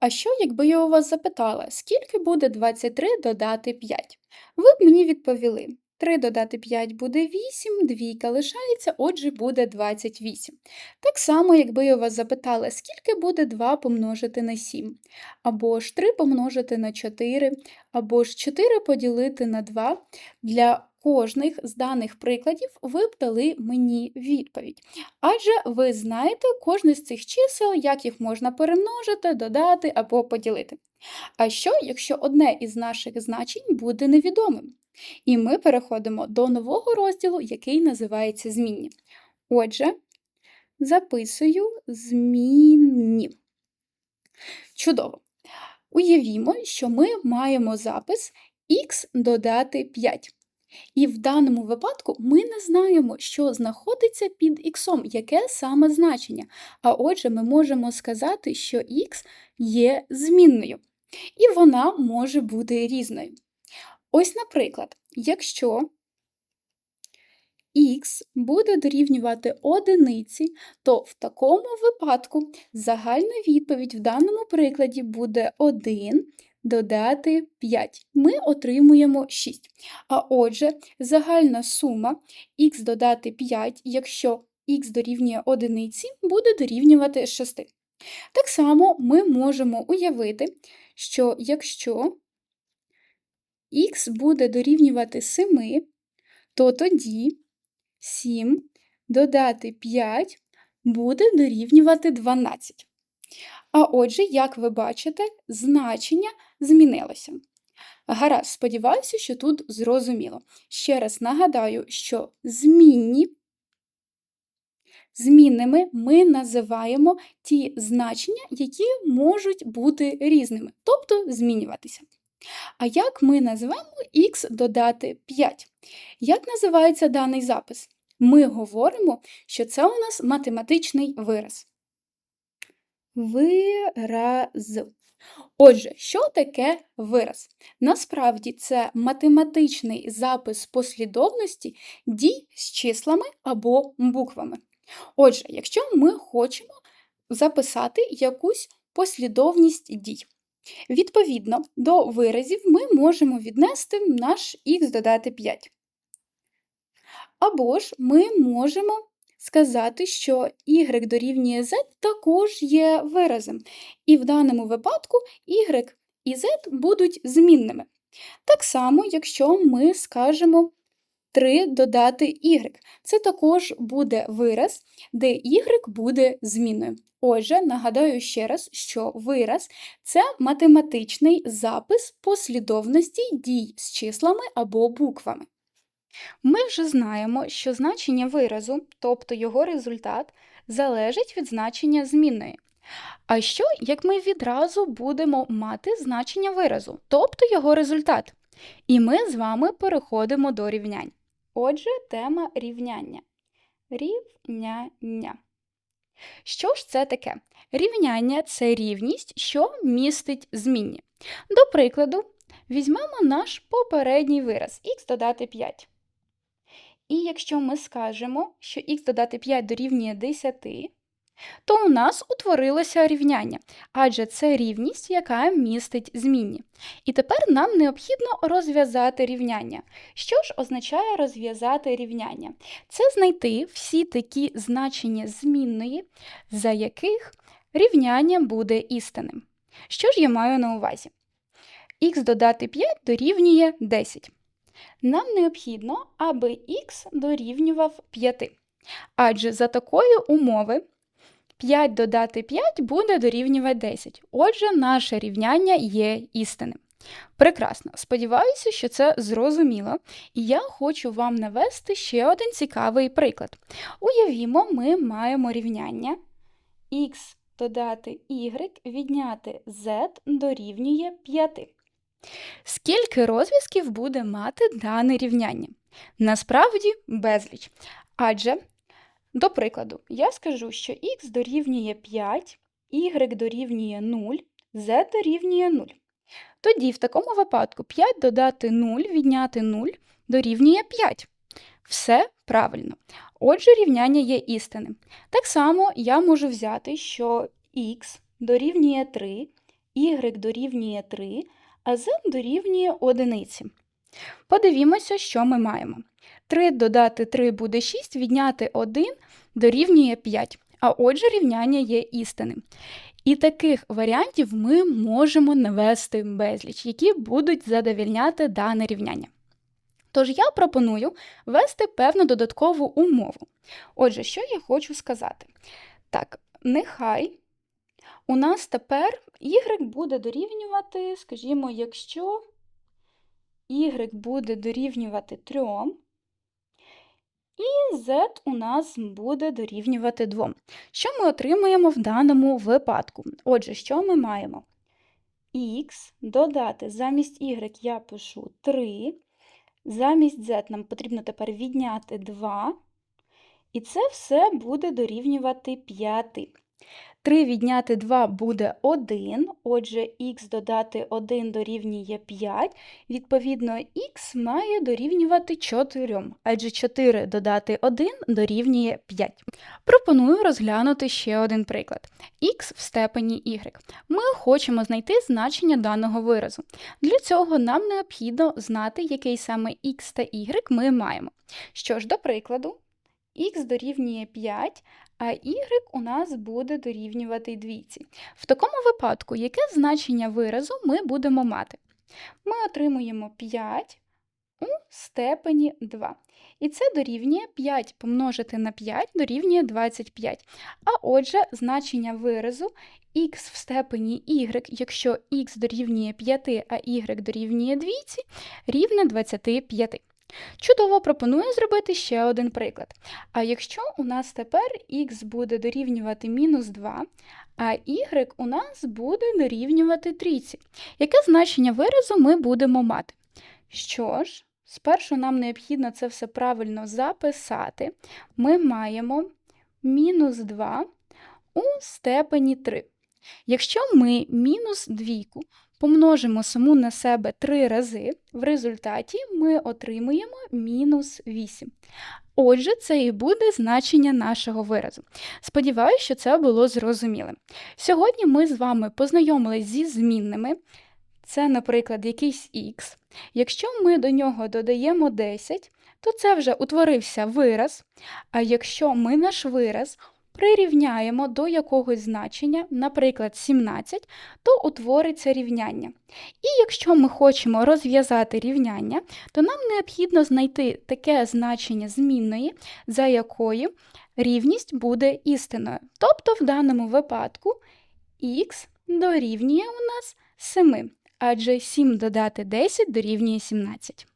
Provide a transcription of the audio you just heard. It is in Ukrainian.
А що, якби я у вас запитала, скільки буде 23 додати 5? Ви б мені відповіли: 3 додати 5 буде 8, двійка лишається, отже, буде 28. Так само, якби я вас запитала, скільки буде 2 помножити на 7, або ж 3 помножити на 4, або ж 4 поділити на 2, для кожних з даних прикладів ви б дали мені відповідь. Адже ви знаєте кожне з цих чисел, як їх можна перемножити, додати або поділити. А що, якщо одне із наших значень буде невідомим? І ми переходимо до нового розділу, який називається змінні. Отже, записую змінні. Чудово. Уявімо, що ми маємо запис х додати 5. І в даному випадку ми не знаємо, що знаходиться під х, яке саме значення. А отже, ми можемо сказати, що х є змінною, і вона може бути різною. Ось, наприклад, якщо х буде дорівнювати одиниці, то в такому випадку загальна відповідь в даному прикладі буде 1 додати 5. Ми отримуємо 6. А отже, загальна сума х додати 5, якщо х дорівнює одиниці, буде дорівнювати 6. Так само ми можемо уявити, що якщо х буде дорівнювати 7, то тоді 7 додати 5 буде дорівнювати 12. А отже, як ви бачите, значення змінилося. Гаразд, сподіваюся, що тут зрозуміло. Ще раз нагадаю, що змінні змінними ми називаємо ті значення, які можуть бути різними, тобто змінюватися. А як ми називаємо х додати 5? Як називається даний запис? Ми говоримо, що це у нас математичний вираз. Вираз. Отже, що таке вираз? Насправді це математичний запис послідовності дій з числами або буквами. Отже, якщо ми хочемо записати якусь послідовність дій, відповідно до виразів ми можемо віднести наш х додати 5. Або ж ми можемо сказати, що y дорівнює z також є виразом, і в даному випадку y і z будуть змінними. Так само, якщо ми скажемо 3 додати y, це також буде вираз, де y буде зміною. Отже, нагадаю ще раз, що вираз це математичний запис послідовності дій з числами або буквами. Ми вже знаємо, що значення виразу, тобто його результат, залежить від значення змінної. А що, як ми відразу будемо мати значення виразу, тобто його результат? І ми з вами переходимо до рівнянь. Отже, тема рівняння. Рівняння. Що ж це таке? Рівняння це рівність, що містить змінні. До прикладу, візьмемо наш попередній вираз х додати 5. І якщо ми скажемо, що х додати 5 дорівнює 10, то у нас утворилося рівняння, адже це рівність, яка містить змінні. І тепер нам необхідно розв'язати рівняння. Що ж означає розв'язати рівняння? Це знайти всі такі значення змінної, за яких рівняння буде істинним. Що ж я маю на увазі? х додати 5 дорівнює 10. Нам необхідно, аби х дорівнював 5. Адже за такої умови 5 додати 5 буде дорівнювати 10. Отже, наше рівняння є істинним. Прекрасно. Сподіваюся, що це зрозуміло. І я хочу вам навести ще один цікавий приклад. Уявімо, ми маємо рівняння х додати y відняти z дорівнює 5. Скільки розв'язків буде мати дане рівняння? Насправді безліч. Адже, до прикладу, я скажу, що х дорівнює 5, y дорівнює 0, z дорівнює 0. Тоді, в такому випадку, 5 додати 0, відняти 0 дорівнює 5. Все правильно. Отже, рівняння є істинним. Так само я можу взяти, що х дорівнює 3, y дорівнює 3, а z дорівнює 1. Подивімося, що ми маємо. 3 додати 3 буде 6, відняти 1 дорівнює 5. А отже, рівняння є істинним. І таких варіантів ми можемо навести безліч, які будуть задовільняти дане рівняння. Тож я пропоную ввести певну додаткову умову. Отже, що я хочу сказати? Так, нехай у нас тепер y буде дорівнювати, скажімо, якщо y буде дорівнювати 3, і z у нас буде дорівнювати 2. Що ми отримаємо в даному випадку? Отже, що ми маємо? Х додати замість y я пишу 3, замість z нам потрібно тепер відняти 2, і це все буде дорівнювати 5. 3 відняти 2 буде 1, отже, х додати 1 дорівнює 5, відповідно, х має дорівнювати 4, адже 4 додати 1 дорівнює 5. Пропоную розглянути ще один приклад. х в степені y. Ми хочемо знайти значення даного виразу. Для цього нам необхідно знати, який саме х та y ми маємо. Що ж, до прикладу, х дорівнює 5, а y у нас буде дорівнювати двійці. В такому випадку, яке значення виразу ми будемо мати? Ми отримуємо 5 у степені 2. І це дорівнює 5 помножити на 5 дорівнює 25. А отже, значення виразу х в степені y, якщо х дорівнює 5, а y дорівнює двійці, рівне 25. Чудово, пропоную зробити ще один приклад. А якщо у нас тепер х буде дорівнювати мінус 2, а y у нас буде дорівнювати трійці, яке значення виразу ми будемо мати? Що ж, спершу нам необхідно це все правильно записати. Ми маємо мінус 2 у степені 3. Якщо ми мінус двійку помножимо саму на себе 3 рази, в результаті ми отримуємо мінус 8. Отже, це і буде значення нашого виразу. Сподіваюся, що це було зрозумілим. Сьогодні ми з вами познайомились зі змінними. Це, наприклад, якийсь х. Якщо ми до нього додаємо 10, то це вже утворився вираз. А якщо ми наш вираз прирівняємо до якогось значення, наприклад, 17, то утвориться рівняння. І якщо ми хочемо розв'язати рівняння, то нам необхідно знайти таке значення змінної, за якою рівність буде істиною. Тобто, в даному випадку х дорівнює у нас 7, адже 7 додати 10 дорівнює 17.